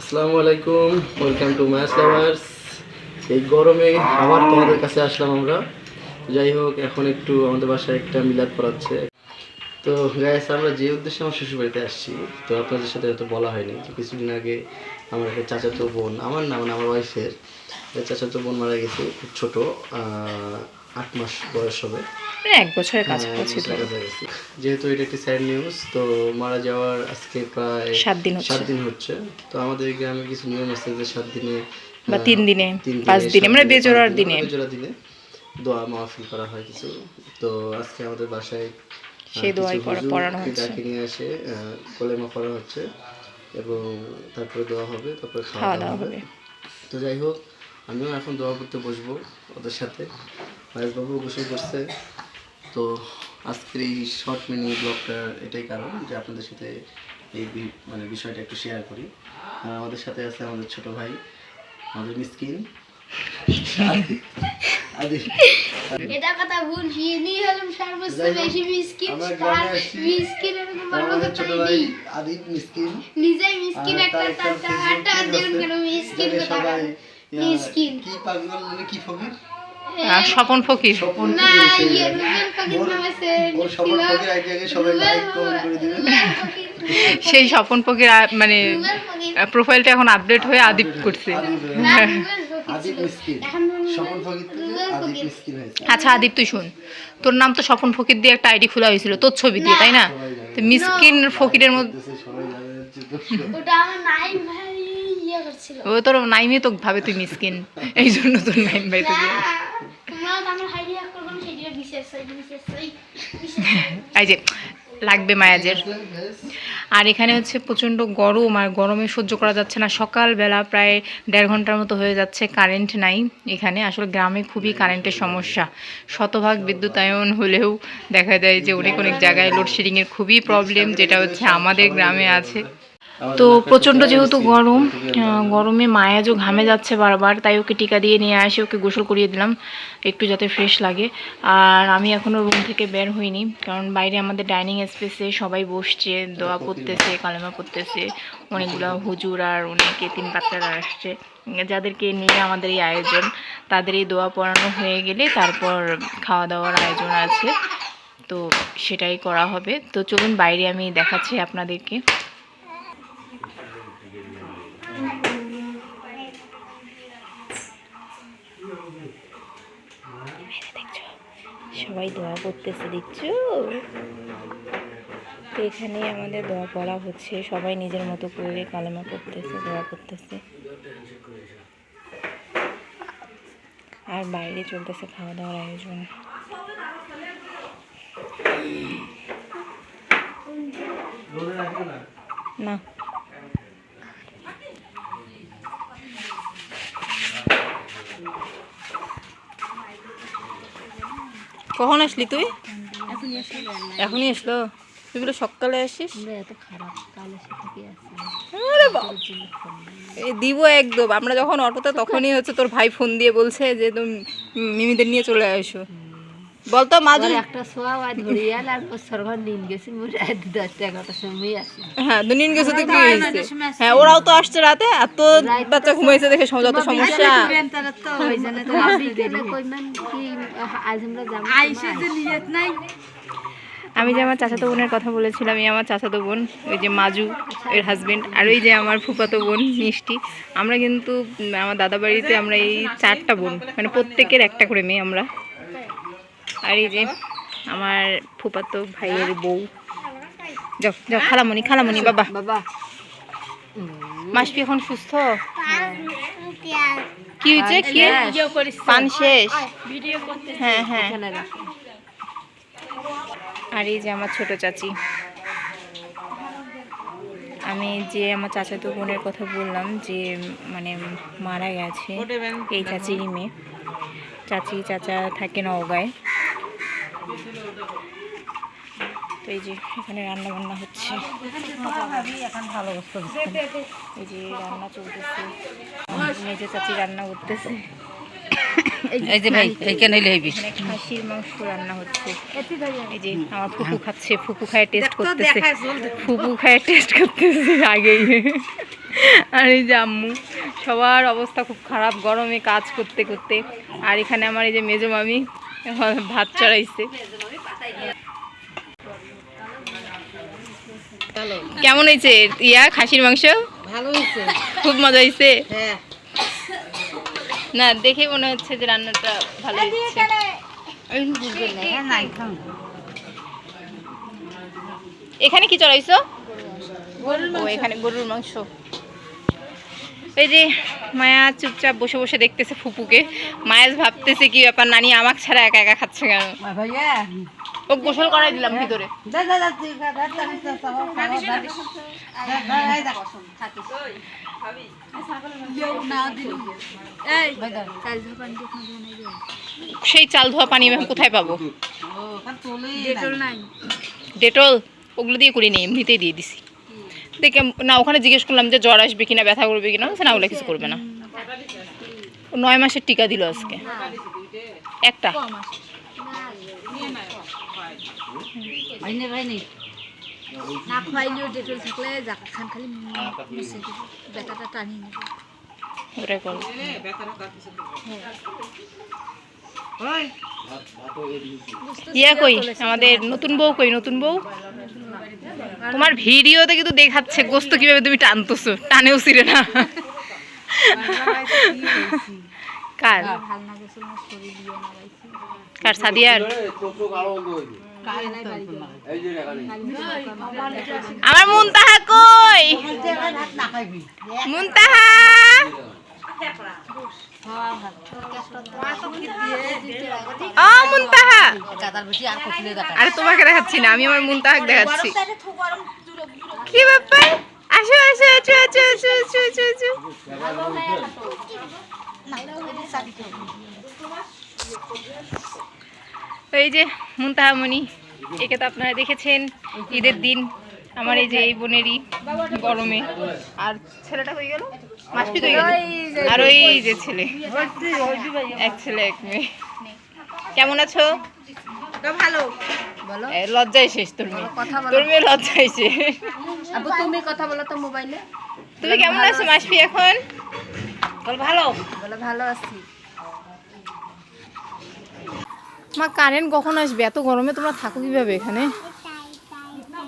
আসসালামু আলাইকুম welcome to match lovers এই গরমে আবার তোমাদের কাছে আসলাম আমরা। যাই হোক, এখন একটু আমাদের বাসায় একটা মিলাদ পড়াচ্ছে। তো গাইস আমরা যে উদ্দেশ্যে আমার শ্বশুর বাড়িতে আসছি, তো আপনাদের সাথে হয়তো বলা হয়নি যে কিছুদিন আগে আমার একটা চাচাতো বোন, আমার না মানে আমার ওয়াইফের চাচাতো বোন মারা গেছে, খুব ছোট আট মাস বয়স হবে। মানে এক বছরের হ্যাঁ, কাছাকাছি যেহেতু এটা একটি স্যাড নিউজ তো মারা যাওয়ার আজকে প্রায় সাত দিন হচ্ছে। সাত দিন হচ্ছে। তো আমাদের গ্রামে কিছু নিয়ম আছে যে সাত দিনে বা তিন দিনে, পাঁচ দিনে, মানে বেজোড়ার দিনে। বেজোড়ার দিনে দোয়া মাহফিল করা হয় কিছু। তো আজকে আমাদের বাসায় সেই দোয়াই পড়ানো হচ্ছে। নিয়ে আসে কলেমা পড়া হচ্ছে এবং তারপরে দোয়া হবে তারপরে খাওয়া দাওয়া হবে। তো যাই হোক আমিও এখন দোয়া করতে বসবো ওদের সাথে। বাবু গোসল করছে। তো আজকের এই শর্ট মিনি ব্লগটা এটাই কারণ যে আপনাদের সাথে এই মানে বিষয়টা একটু শেয়ার করি। আমাদের সাথে আছে আমাদের ছোট ভাই আমাদের মিসকিন। আদি এটা কথা ভুল ইনি হলাম সর্বোচ্চ বেশি মিসকিন তার মিসকিন এরকম বলব আমাদের তো ছোট ভাই নেই। আদি মিসকিন। নিজেই মিসকিন একটা তার তার একটা টাকাটা ফেসবুক দেন কেন মিসকিন কথা সবাই মিসকিন। কি পাগল মানে কি ফকির? স্বপন ফকির। স্বপন ফকির সেই স্বপন ফকির মানে প্রোফাইলটা এখন আপডেট হয়ে আদিপ করছে। আচ্ছা আদিপ তুই শোন। তোর নাম তো স্বপন ফকির দিয়ে একটা আইডি খোলা হয়েছিল তোর ছবি দিয়ে তাই না? তো মিসকিন ফকিরের মধ্যে ইয়ে করছিল। ও তোর নাইমে তো ভাবে তুই মিসকিন। এই জন্য তোর নাইম ভাই তোকে এই যে, লাগবে মায়াজের। আর এখানে হচ্ছে প্রচণ্ড গরম, আর গরমে সহ্য করা যাচ্ছে না। সকালবেলা প্রায় দেড় ঘণ্টার মতো হয়ে যাচ্ছে, কারেন্ট নাই এখানে। আসলে গ্রামে খুবই কারেন্টের সমস্যা। শতভাগ বিদ্যুতায়ন হলেও দেখা যায় যে অনেক অনেক জায়গায় লোডশেডিংয়ের খুবই প্রবলেম যেটা হচ্ছে আমাদের গ্রামে আছে। তো প্রচণ্ড যেহেতু গরম গরমে মায়াজও ঘামে যাচ্ছে বারবার তাই ওকে টিকা দিয়ে নিয়ে আসি ওকে গোসল করিয়ে দিলাম একটু যাতে ফ্রেশ লাগে। আর আমি এখনও রুম থেকে বের হইনি কারণ বাইরে আমাদের ডাইনিং স্পেসে সবাই বসছে দোয়া পড়তেছে কালেমা পড়তেছে অনেকগুলো হুজুর আর অনেকে তিন বাচ্চারা আসছে। যাদেরকে নিয়ে আমাদের এই আয়োজন তাদের এই দোয়া পড়ানো হয়ে গেলে তারপর খাওয়া দাওয়ার আয়োজন আছে। তো সেটাই করা হবে। তো চলুন বাইরে আমি দেখাচ্ছি আপনাদেরকে। সবাই দোয়া করতেছে, দেখছ? তো এখানে আমাদের দোয়া পড়া হচ্ছে। সবাই নিজের মতো করে কালেমা করতেছে দোয়া করতেছে। আর বাইরে চলতেছে খাওয়া দাওয়ার আয়োজন। না। কখন আসলি তুই? এখনই আসলো? তুই বলে সকালে আসিস? দিব একদম। আমরা যখন অটোতে, তখনই হচ্ছে তোর ভাই ফোন দিয়ে বলছে যে, তুমি মিমিদের নিয়ে চলে আসো। বলতো মাজু একটা সোয়া আর সরকার নিন গেছি এগারোটার সময় আসি হ্যাঁ দুনিন গেছে তো কি হয়েছে? হ্যাঁ ওরাও তো আসছে রাতে আর তো বাচ্চা ঘুমাইছে দেখে যত সমস্যা। বিকেলে কইমান কি আজ আমরা যাব আমি যে আমার চাচাতো বোনের কথা বলেছিলাম এই আমার চাচাতো বোন ওই যে মাজু এর হাজবেন্ড আর ওই যে আমার ফুফাতো বোন মিষ্টি। আমরা কিন্তু আমার দাদা বাড়িতে আমরা এই চারটা বোন মানে প্রত্যেকের একটা করে মেয়ে আমরা। আর এই যে আমার ফুফাতো ভাইয়ের বউ। যাও যাও খালামণি খালামণি বাবা। বাবা। মাসপি এখন সুস্থ? কি হয়েছে? কি? পান শেষ। হ্যাঁ হ্যাঁ। আর এই যে আমার ছোট চাচি। আমি যে আমার চাচাতো বোনের কথা বললাম যে মানে মারা গেছে এই চাচিরই মেয়ে। চাচি চাচা থাকে নওগাঁয়। তো এই যে এখানে রান্না বান্না হচ্ছে। ভালো এই যে রান্না চলতেছে। মেজো চাচি রান্না করতেছে। এই যে ভাই এইখানে লইবি খাসির মাংস রান্না হচ্ছে। এই যে আমার ফুপু খাচ্ছে ফুপু খায় টেস্ট করতেছে। ফুপু খায় টেস্ট করতেছে আগেই। আর এই যে আম্মু সবার অবস্থা খুব খারাপ গরমে কাজ করতে করতে। আর এখানে আমার এই যে মেজো মামি ভাত চড়াইছে। কেমন হয়েছে? ইয়া খাসির মাংস? ভালো হয়েছে। খুব মজা হয়েছে? হ্যাঁ। না দেখে মনে হচ্ছে যে রান্নাটা ভালো হচ্ছে হ্যাঁ এখানে কি চড়াইছো? ও এখানে গরুর মাংস। এই যে মায়া চুপচাপ বসে বসে দেখতেছে ফুপুকে মায়াজ ভাবতেছে কি ব্যাপার নানি আমাকে ছাড়া একা একা খাচ্ছে কেন ও গোসল করাই দিলাম ভিতরে সেই চাল ধোয়া পানি আমি কোথায় পাবো ডেটল ওগুলো দিয়ে করিনি এমনিতেই দিয়ে দিছি দেখে না ওখানে জিজ্ঞেস করলাম যে জ্বর আসবে কিনা ব্যথা করবে কিনা বলছে না ওগুলো কিছু করবে না। ও নয় মাসের টিকা দিল আজকে। একটা। না ডেটল থাকলে খালি টানি ওই ইয়া কই? আমাদের নতুন বউ কই? নতুন বউ? তোমার ভিডিওতে কিন্তু দেখাচ্ছে, গোস্ত কীভাবে তুমি টানতেছো? টানেও ছিঁড়ে না। কার? কার, সাদিয়ার? আমার মুনতাহা কই? মুনতাহা? আর, তোমাকে দেখাচ্ছি না, আমি আমার মুনতাহাক দেখাচ্ছি। কি ব্যাপার? আসো আসো আসো আসো আসো আসো আসো আসো। এই যে, মুনতাহামণি, একে তো আপনারা দেখেছেন, ঈদের দিন। আমার এই যে এই বোনেরই গরমে। আর ছেলেটা হয়ে গেল? মাসপি হয়ে গেল। আর ওই যে ছেলে। এক ছেলে এক মেয়ে। কেমন আছো? ভালো। লজ্জায় শেষ তোর মেয়ে। তোর মেয়ে লজ্জায় শেষ। আবু তুমি কথা বলো তো মোবাইলে। তুমি কেমন আছো মাসপি এখন? বল ভালো? বলে ভালো আছি। মা কারেন্ট কখন আসবে? এত গরমে তোমরা থাকো কীভাবে এখানে?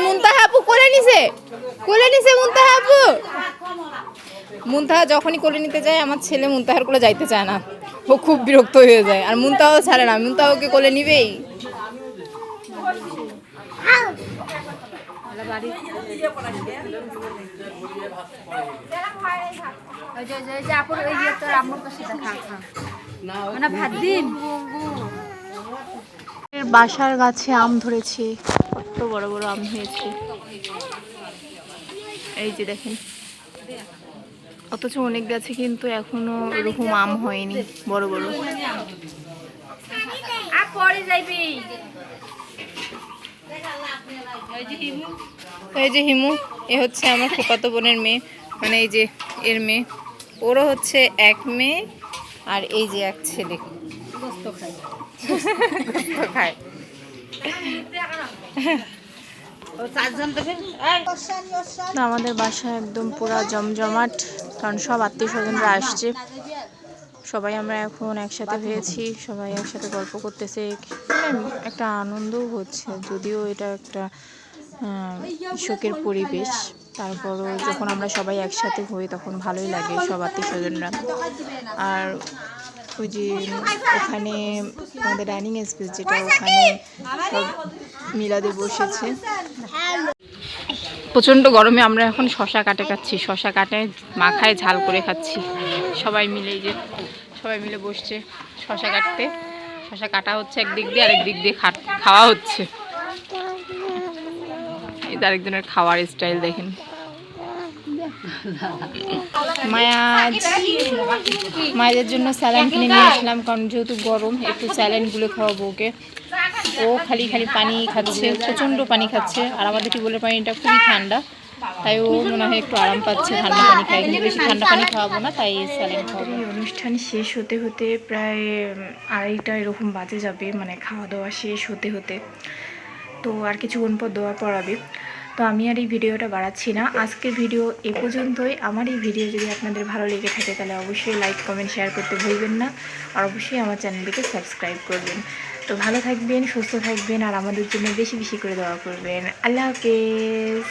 মুনতাহা কোলে নিছে কোলে মুনতাহা মুনতাহা যখনই কোলে নিতে যায় আমার ছেলে মুনতাহার কোলে যাইতে চায় না ও খুব বিরক্ত হয়ে যায় আর মুনতাহাও ছাড়ে না মুনতাহাকে কোলে নিবেই বাসার গাছে আম ধরেছে, কত বড় বড় আম হয়েছে। এই যে দেখেন, অথচ অনেক গাছে কিন্তু এখনও এরকম আম হয়নি, বড় বড়। পরে যাইবি। এই যে হিমু, এ হচ্ছে আমার ফুপাতো বোনের মেয়ে মানে এই যে এর মেয়ে। ওরও হচ্ছে এক মেয়ে আর এই যে এক ছেলে। আমাদের বাসা একদম পুরা জমজমাট, কারণ সব আত্মীয় স্বজনরা আসছে। সবাই আমরা এখন একসাথে হয়েছি, সবাই একসাথে গল্প করতেছে একটা আনন্দও হচ্ছে। যদিও এটা একটা শোকের পরিবেশ। তারপরও যখন আমরা সবাই একসাথে হই তখন ভালোই লাগে সব আত্মীয় স্বজনরা আর ওই যে ওখানে আমাদের ডাইনিং স্পেস যেটা ওখানে সব মিলাদে বসেছে। প্রচণ্ড গরমে আমরা এখন শশা কাটে খাচ্ছি। শশা কাটে, মাখায়, ঝাল করে খাচ্ছি। সবাই মিলে যে, সবাই মিলে বসছে শশা কাটতে। শশা কাটা হচ্ছে একদিক দিয়ে, আরেক দিক দিয়ে খাওয়া হচ্ছে। এই আরেকজনের খাওয়ার স্টাইল দেখেন। মায়া মায়েদের জন্য স্যালাইন কিনে নিয়ে আসলাম, কারণ যেহেতু গরম, একটু স্যালাইনগুলো খাওয়াবো ওকে। ও খালি খালি পানি খাচ্ছে, প্রচণ্ড পানি খাচ্ছে, আর আমাদের টিউবওয়েলের পানিটা খুবই ঠান্ডা, তাই ও মনে হয় একটু আরাম পাচ্ছে, ঠান্ডা পানি খাই কিন্তু বেশি ঠান্ডা পানি খাওয়াবো না, তাই স্যালাইন খাওয়াবো। অনুষ্ঠান শেষ হতে হতে প্রায় আড়াইটা এরকম বাজে যাবে মানে খাওয়া দাওয়া শেষ হতে হতে। তো আর কিছুক্ষণ পর দোয়া পড়াবে। তো আমি আর এই ভিডিওটা বাড়াচ্ছি না। আজকের ভিডিও এ পর্যন্তই। আমার এই ভিডিও যদি আপনাদের ভালো লেগে থাকে, তাহলে অবশ্যই লাইক কমেন্ট শেয়ার করতে ভুলবেন না। আর অবশ্যই আমার চ্যানেলটিকে সাবস্ক্রাইব করবেন। তো ভালো থাকবেন, সুস্থ থাকবেন, আর আমাদের জন্য বেশি বেশি করে দোয়া করবেন। আল্লাহ হাফেজ।